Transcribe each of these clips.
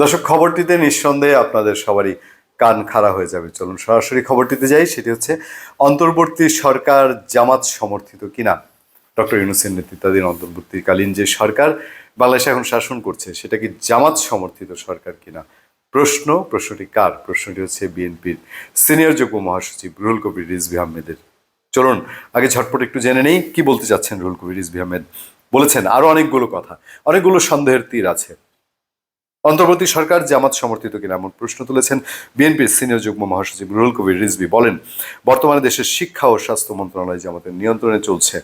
দর্শক, খবরটিতে নিঃসন্দেহে আপনাদের সবারই কান খাড়া হয়ে যাবে। চলুন সরাসরি খবরটিতে যাই, সেটি হচ্ছে, অন্তর্বর্তী সরকার জামাত সমর্থিত কিনা? ডক্টর ইউনুসেন নেতৃত্বাধীন অন্তর্বর্তীকালীন যে সরকার, বাংলাদেশে এখন শাসন করছে, সেটা কি জামাত সমর্থিত সরকার কিনা? প্রশ্ন, প্রশ্নটি কার? প্রশ্নটি হচ্ছে বিএনপির সিনিয়র যুগ্ম মহাসচিব রুহুল কবির রিজভি আহমেদের। চলুন, আগে ঝটপট একটু জেনে নেই, কি বলতে চাচ্ছেন রুহুল কবির রিজভি আহমেদ? বলেছেন আরও অনেকগুলো কথা, অনেকগুলো সন্দেহের তীর আছে। অন্তর্বর্তী সরকার জামাত সমর্থিত কিনা এমন প্রশ্ন তুলেছেন বিএনপির সিনিয়র যুগ্ম মহাসচিব রুহুল কবির রিজভি। বলেন, বর্তমানে দেশের শিক্ষা ও স্বাস্থ্য মন্ত্রণালয় জামাতের নিয়ন্ত্রণে চলছে।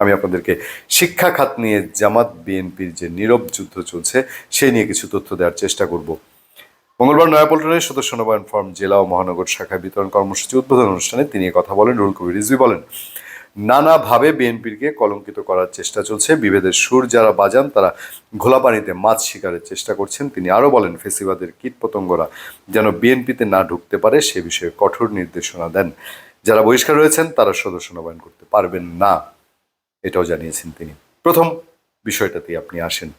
আমি আপনাদেরকে শিক্ষা খাত নিয়ে জামাত বিএনপির যে নীরব যুদ্ধ চলছে, সেই নিয়ে কিছু তথ্য দেওয়ার চেষ্টা করব। মঙ্গলবার নয়াপল্টনের সদস্য নবায়ন ফর্ম জেলা ও মহানগর শাখা বিতরণ কর্মসূচি উদ্বোধন অনুষ্ঠানে তিনি কথা বলেন। রুহুল কবির রিজভি বলেন নানাভাবে বিএনপিকে কলঙ্কিত করার চেষ্টা চলছে। বিভেদের সুর যারা বাজান, তারা ঘোলা পানিতে মাছ শিকারের চেষ্টা করছেন। তিনি আরও বলেন, ফেসিবাদের কীটপতঙ্গরা যেন বিএনপিতে না ঢুকতে পারে, সে বিষয়ে কঠোর নির্দেশনা দেন। যারা বহিষ্কার রয়েছেন তারা সদস্য নবায়ন করতে পারবেন না, এটাও জানিয়েছেন তিনি। প্রথম বিষয়টাতেই আপনি আসেন।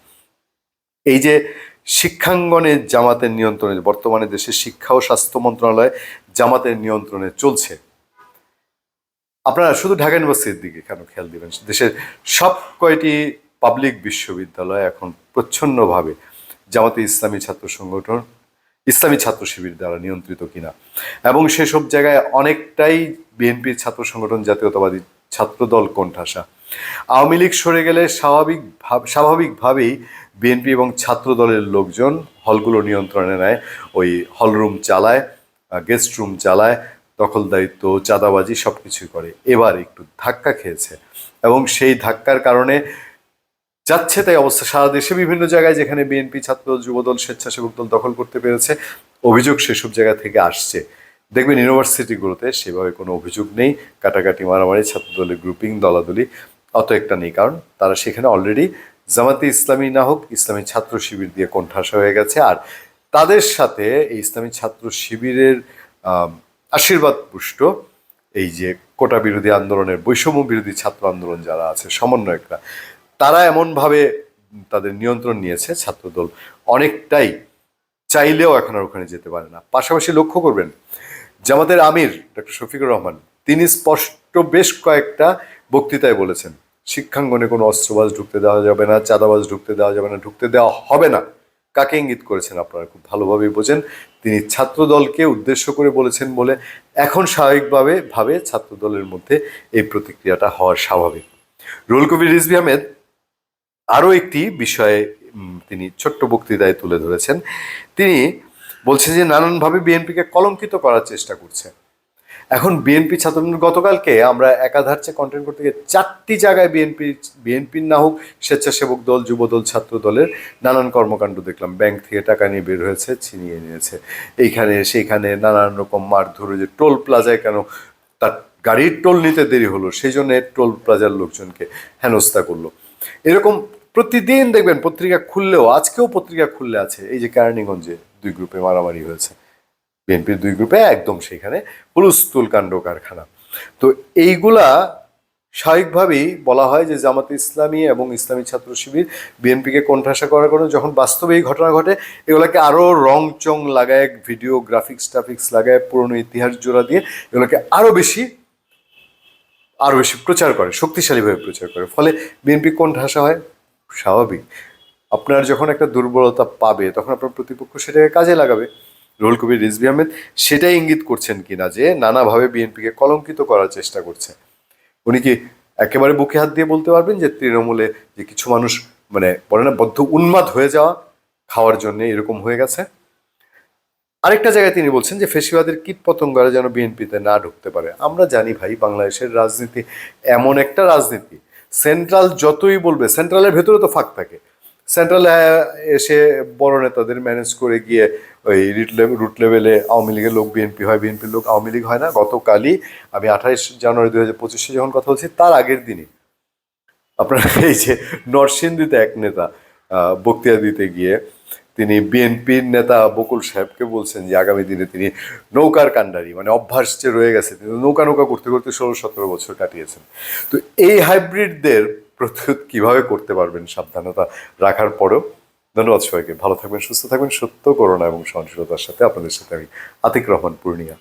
এই যে শিক্ষাঙ্গনে জামাতের নিয়ন্ত্রণে, বর্তমানে দেশের শিক্ষা ও স্বাস্থ্য মন্ত্রণালয় জামাতের নিয়ন্ত্রণে চলছে আপনারা শুধু ঢাকা ইউনিভার্সিটির দিকে কেন খেয়াল দিবেন? দেশের সব কয়টি পাবলিক বিশ্ববিদ্যালয় এখন প্রচ্ছন্নভাবে জামাতে ইসলামী ছাত্র সংগঠন, ইসলামী ছাত্র শিবির দ্বারা নিয়ন্ত্রিত কিনা? এবং সেসব জায়গায় অনেকটাই বিএনপির ছাত্র সংগঠন, জাতীয়তাবাদী ছাত্রদল কোণঠাসা। আওয়ামী লীগ সরে গেলে স্বাভাবিক ভাব- স্বাভাবিকভাবেই বিএনপি এবং ছাত্র দলের লোকজন হলগুলো নিয়ন্ত্রণে নেয়, ওই হলরুম চালায় গেস্ট রুম চালায় দখলদারিত্ব, চাঁদাবাজি সব কিছুই করে। এবার একটু ধাক্কা খেয়েছে এবং সেই ধাক্কার কারণে যাচ্ছে তাই অবস্থা। সারা দেশে বিভিন্ন জায়গায় যেখানে বিএনপি ছাত্র, যুবদল, স্বেচ্ছাসেবক দল দখল করতে পেরেছে, অভিযোগ সেসব জায়গা থেকে আসছে। দেখবেন ইউনিভার্সিটিগুলোতে সেভাবে কোনো অভিযোগ নেই, কাটাকাটি মারামারি ছাত্র দলের গ্রুপিং দলাদলি অত একটা নেই, কারণ তারা সেখানে অলরেডি জামাতে ইসলামী না হোক, ইসলামী ছাত্র শিবির দিয়ে কোণঠাসা হয়ে গেছে। আর তাদের সাথে এই ইসলামী ছাত্র শিবিরের আশীর্বাদ পুষ্ট। এই যে কোটা বিরোধী আন্দোলনের বৈষম্য বিরোধী ছাত্র আন্দোলন যারা আছে, সমন্বয়করা, তারা এমনভাবে তাদের নিয়ন্ত্রণ নিয়েছে ছাত্রদল। অনেকটাই চাইলেও এখন আর ওখানে যেতে পারে না। পাশাপাশি লক্ষ্য করবেন, জামাতের আমির ডক্টর শফিকুর রহমান, তিনি স্পষ্ট বেশ কয়েকটা বক্তৃতায় বলেছেন, শিক্ষাঙ্গনে কোনো অস্ত্রবাজ ঢুকতে দেওয়া যাবে না, চাঁদাবাজ ঢুকতে দেওয়া যাবে না, ঢুকতে দেওয়া হবে না। কাকে ইঙ্গিত করেছেন আপনারা? খুব ভালোভাবেই বোঝেন। তিনি ছাত্রদলকে উদ্দেশ্য করে বলেছেন বলে এখন স্বাভাবিকভাবে ভাবে ছাত্রদলের মধ্যে এই প্রতিক্রিয়াটা হওয়া স্বাভাবিক। রুল কবির রিজভি আহমেদ আরও একটি বিষয়ে তিনি ছোট্ট বক্তৃতায় তুলে ধরেছেন। তিনি বলছেন যে, নানানভাবে বিএনপিকে কলঙ্কিত করার চেষ্টা করছে। এখন বিএনপি ছাত্র গতকালকে আমরা একাধারচে কন্টেন্ট করতে গিয়ে চারটি জায়গায় বিএনপি, বিএনপির না হোক স্বেচ্ছাসেবক দল, যুবদল, ছাত্র দলের নানান কর্মকাণ্ড দেখলাম। ব্যাংক থেকে টাকা নিয়ে বের হয়েছে, ছিনিয়ে নিয়েছে। এইখানে সেইখানে নানান রকম মারধর যে টোল প্লাজায় কেন তার গাড়ির টোল নিতে দেরি হলো, সেই জন্য টোল প্লাজার লোকজনকে হেনস্থা করল। এরকম প্রতিদিন দেখবেন পত্রিকা খুললেও, আজকেও পত্রিকা খুললে আছে, এই যে কেরানীগঞ্জে দুই গ্রুপে মারামারি হয়েছে। বিএনপির দুই গ্রুপে একদম সেখানে হুলুস্তুল কাণ্ড কারখানা। তো এইগুলা স্বাভাবিকভাবেই বলা হয় যে জামাত ইসলামী এবং ইসলামী ছাত্র শিবির বিএনপিকে কোণঠাসা করার কারণে যখন বাস্তবে এই ঘটনা ঘটে, এগুলোকে আরও রং চং লাগায়, ভিডিও, গ্রাফিক্স টাফিক্স লাগায়, পুরনো ইতিহাস জোড়া দিয়ে এগুলোকে আরও বেশি আরও বেশি প্রচার করে, শক্তিশালীভাবে প্রচার করে। ফলে বিএনপি কোণঠাসা হয়, স্বাভাবিক। আপনার যখন একটা দুর্বলতা পাবে, তখন আপনার প্রতিপক্ষ সেটাকে কাজে লাগাবে। রুহুল কবির, রিজভি আহমেদ সেটাই ইঙ্গিত করছেন কিনা যে নানাভাবে বিএনপিকে কলঙ্কিত করার চেষ্টা করছে। উনি কি একেবারে বুকে হাত দিয়ে বলতে পারবেন যে তৃণমূলে যে কিছু মানুষ মানে বলে না, বদ্ধ উন্মাদ হয়ে যাওয়া খাওয়ার জন্য এরকম হয়ে গেছে? আরেকটা জায়গায় তিনি বলছেন যে ফেসিবাদের কীট পতঙ্গরা যেন বিএনপিতে না ঢুকতে পারে। আমরা জানি ভাই, বাংলাদেশের রাজনীতি এমন একটা রাজনীতি। সেন্ট্রাল যতই বলবে, সেন্ট্রালের ভেতরে তো ফাঁক থাকে। সেন্ট্রালে এসে বড় নেতাদের ম্যানেজ করে গিয়ে ওই রুট রুট লেভেলে আওয়ামী লীগের লোক বিএনপি হয় বিএনপির লোক আওয়ামী লীগ হয় না। গতকালই আমি আঠাইশ জানুয়ারি দু হাজার পঁচিশে যখন কথা বলছি, তার আগের দিনই আপনার এই যে নরসিংদীতে এক নেতা বক্তৃতা দিতে গিয়ে তিনি বিএনপির নেতা বকুল সাহেবকে বলছেন যে, আগামী দিনে তিনি নৌকার কাণ্ডারি মানে অভ্যাস যে রয়ে গেছে, তিনি নৌকা নৌকা করতে করতে ষোলো, সতেরো বছর কাটিয়েছেন। তো এই হাইব্রিডদের প্রতিরোধ কীভাবে করতে পারবেন সাবধানতা রাখার পরেও। ধন্যবাদ সবাইকে। ভালো থাকবেন, সুস্থ থাকবেন। সত্য করোনা এবং সহনশীলতার সাথে আপনাদের সাথে আমি আতিক রহমান, পূর্ণিয়া।